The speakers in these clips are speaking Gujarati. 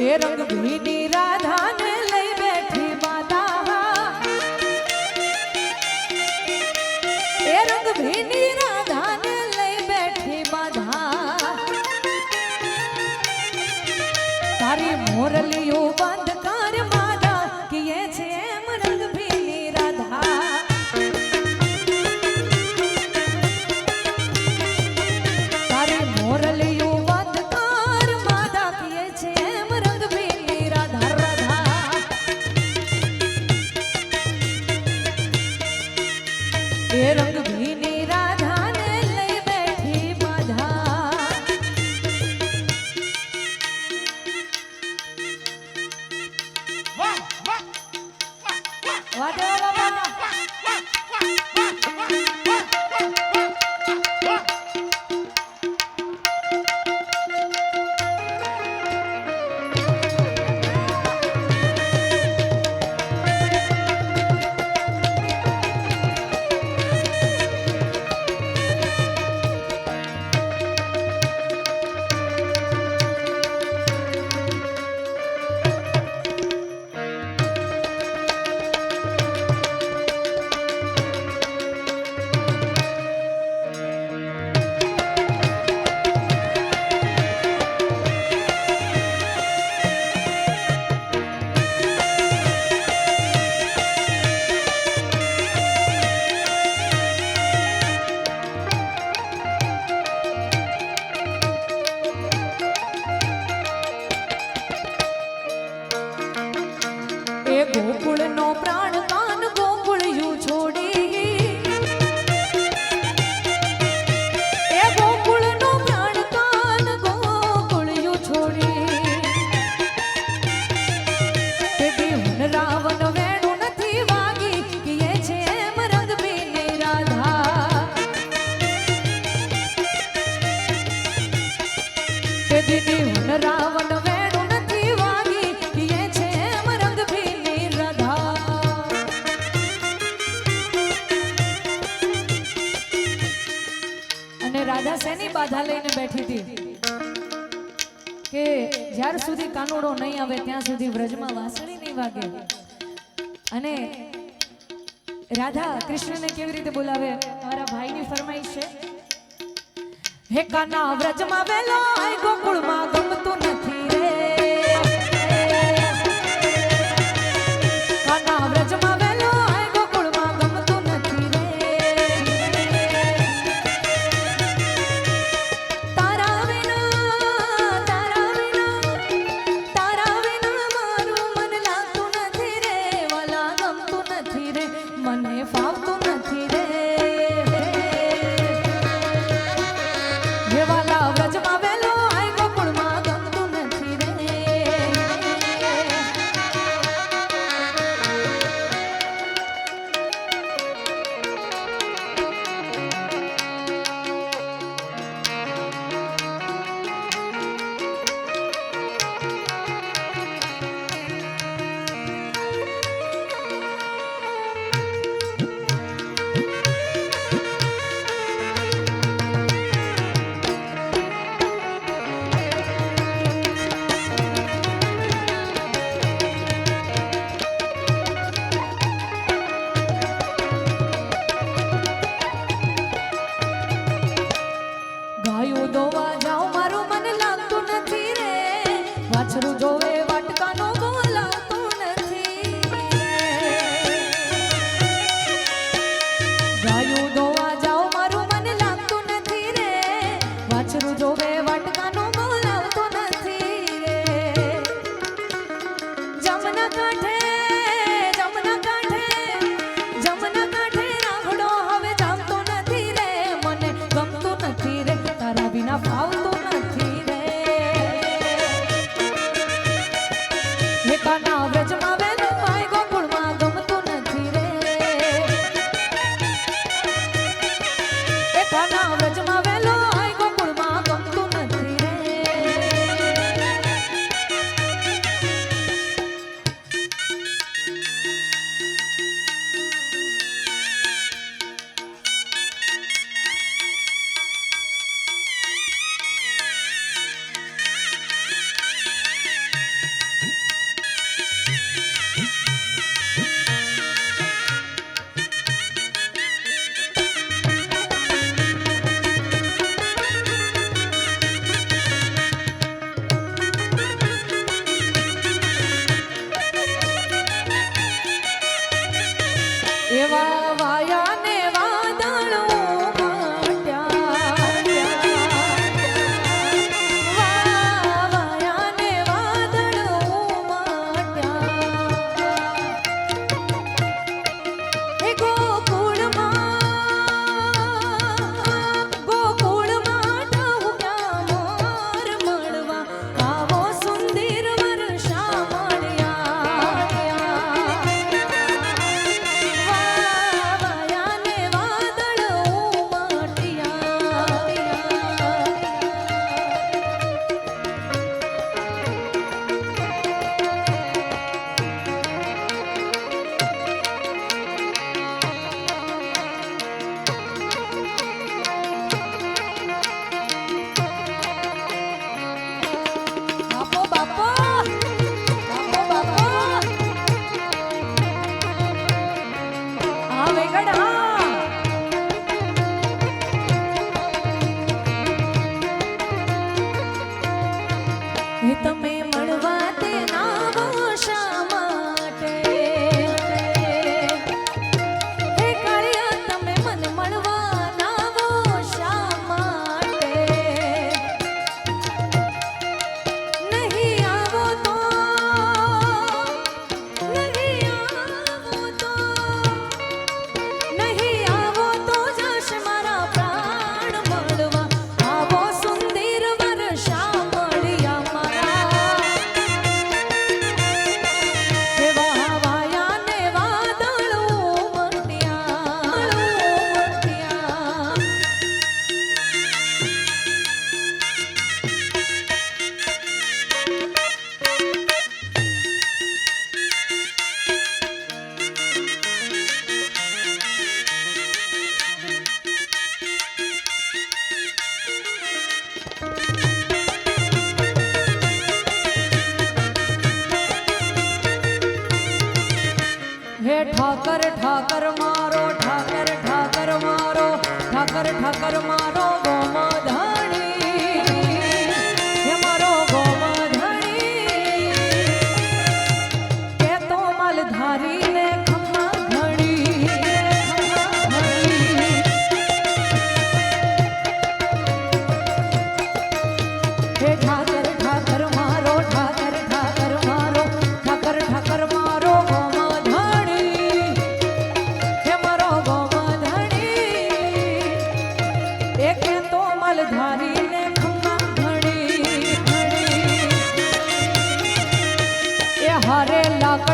એ રંગ ભીની રા શેની બાધા લઈને બેઠી હતી? કે જ્યાર સુધી કાનુડો નહીં આવે, ત્યાં સુધી વ્રજમાં વાસણી નહીં વાગે. અને રાધા કૃષ્ણને કેવી રીતે બોલાવે? મારા ભાઈની ફરમાઈશ છે. હે કાના વ્રજમાં વેલો ગોકુળમાં ગમતું નથી. 你们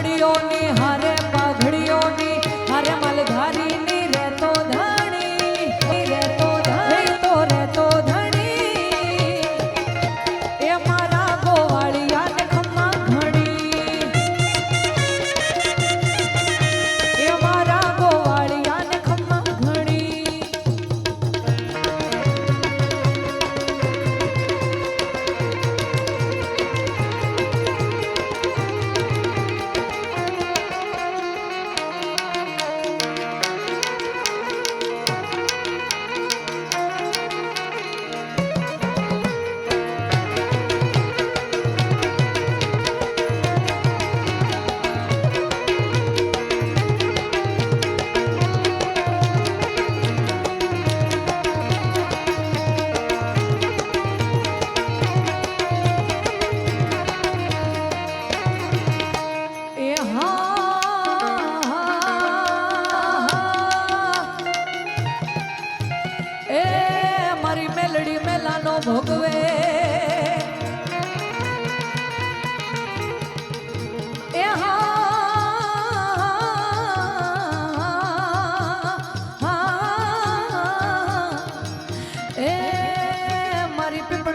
ছাড়িও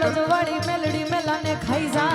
પીપળો જવાળી મેલડી મેલાને ખાઈ જાય